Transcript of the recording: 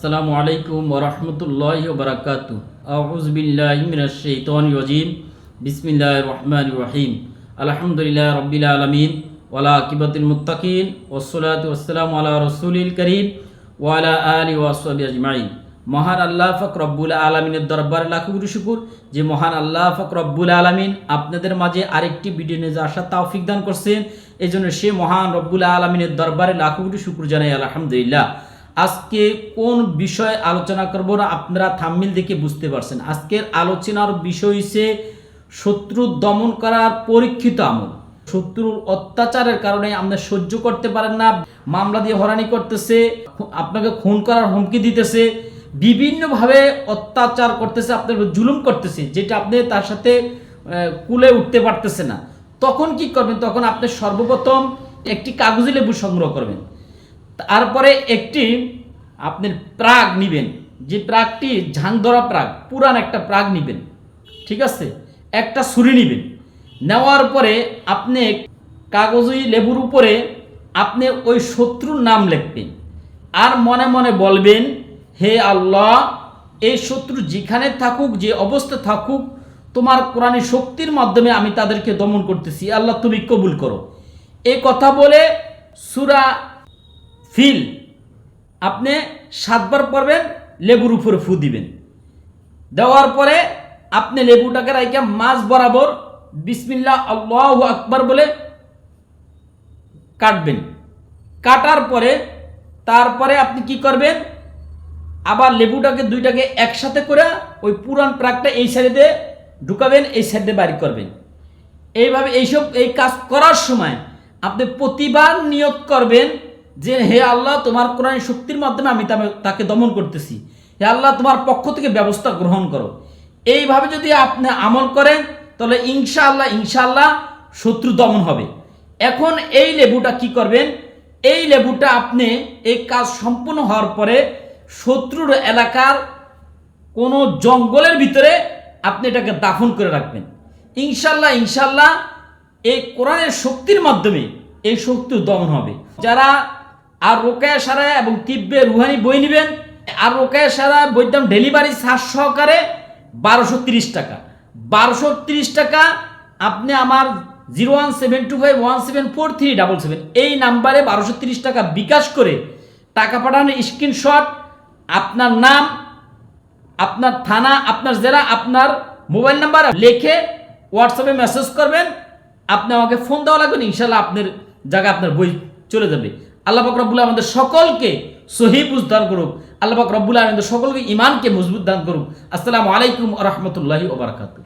আসসালামু আলাইকুম ওরহমতুল্লাহ বারাকাত। আউজবিল্লাহিমিনাশাইতানিম বিসমিল্লাহ রহমান রহিম। আলহামদুলিল্লাহ রবিল আলমিন। ওয়ালা কিবাতুল মুত্তাকিন। ওসলাত ওসালাম আলা রসুলিল করিম। ওয়ালা আলী ওয়াসবি আজমাইন। মহান আল্লাহ ফক রব্বুল আলমিনের দরবার লাখুগুরু শুকুর যে মহান আল্লাহ ফক রব্বুল আলমিন আপনাদের মাঝে আরেকটি ভিডিও নিয়ে আসার তাওফিক দান করছেন। এই জন্য সে মহান রব্বুল আলমিনের দরবারে লাখুগুরু শুকুর জানাই আলহামদুলিল্লাহ। আজকে কোন বিষয়ে আলোচনা করব আপনারা থাম্মিল দেখে বুঝতে পারছেন। আজকের আলোচনার বিষয় হচ্ছে শত্রু দমন করার পরীক্ষিত আমল। শত্রুর অত্যাচারের কারণে আপনি সহ্য করতে পারেন না, মামলা দিয়ে হরানি করতেছে, আপনাকে খুন করার হুমকি দিতেছে, বিভিন্নভাবে অত্যাচার করতেছে, আপনার জুলুম করতেছে, যেটা আপনি তার সাথে কুলে উঠতে পারতেছে না। তখন কি করবেন? তখন আপনি সর্বপ্রথম একটি কাগজি লেবু সংগ্রহ করবেন। তারপরে একটি আপনি প্রাগ নিবেন। যে প্রাগটি ঝাং ধরা প্রাগ, পুরান একটা প্রাগ নিবেন। ঠিক আছে? একটা ছুরি নিবেন। নেওয়ার পরে আপনি কাগজই লেবুর উপরে আপনি ওই শত্রুর নাম লিখবেন। আর মনে মনে বলবেন, হে আল্লাহ, এই শত্রু যেখানে থাকুক, যে অবস্থা থাকুক, তোমার কোরআনী শক্তির মাধ্যমে আমি তাদেরকে দমন করতেছি। আল্লাহ, তুমি কবুল করো। এই কথা বলে সুরা ফিল। আপনি সাতবার পড়বেন, লেবুর উপরে ফু দিবেন। দেওয়ার পরে আপনি লেবুটাকে রাইকা মাছ বরাবর বিসমিল্লাহ, আল্লাহ আকবার বলে কাটবেন। কাটার পরে তারপরে আপনি কি করবেন? আবার লেবুটাকে দুইটাকে একসাথে করে ওই পুরান প্রাকটা এই সাইডে ঢুকাবেন, এই সাইডে বাড়ি করবেন। এইভাবে এইসব এই কাজ করার সময় আপনি প্রতিবার নিয়োগ করবেন যে হে আল্লাহ, তোমার কোরআন শক্তির মাধ্যমে আমি তাকে দমন করতেছি। হে আল্লাহ, তোমার পক্ষ থেকে ব্যবস্থা গ্রহণ করো। এইভাবে যদি আপনি আমল করেন, তাহলে ইনশাআল্লাহ ইনশাআল্লাহ শত্রু দমন হবে। এখন এই লেবুটা কি করবেন? এই লেবুটা আপনি এই কাজ সম্পূর্ণ হওয়ার পরে শত্রুর এলাকার কোনো জঙ্গলের ভিতরে আপনি এটাকে দাফন করে রাখবেন। ইনশাল্লাহ ইনশাল্লাহ এই কোরআনের শক্তির মাধ্যমে এই শক্তি দমন হবে। যারা আর রোকায়া সারা এবং তিব্বে রুহানি বই নেবেন। আর রোকায়া সারা বইয়ের দাম ডেলিভারি চার্জ সহকারে বারোশো তিরিশ টাকা। বারোশো তিরিশ টাকা আপনি আমার zero one seven two five one seven four three double seven এই নাম্বারে বারোশো তিরিশ টাকা বিকাশ করে টাকা পাঠানোর স্ক্রিনশট, আপনার নাম, আপনার থানা, আপনার জেলা, আপনার মোবাইল নাম্বার লিখে হোয়াটসঅ্যাপে মেসেজ করবেন। আপনি আমাকে ফোন দেওয়া লাগবেন ইনশাল্লাহ আপনার জায়গায় আপনার বই চলে যাবে। আল্লাহ পাক রব্বুল আমাদের সকলকে সহি বুঝ দান করুক। আল্লাহ পাক রব্বুল আমাদের সকলকে ইমানকে মজবুত দান করুক। আসসালামু আলাইকুম রহমতুল্লাহি ওবরাকাতু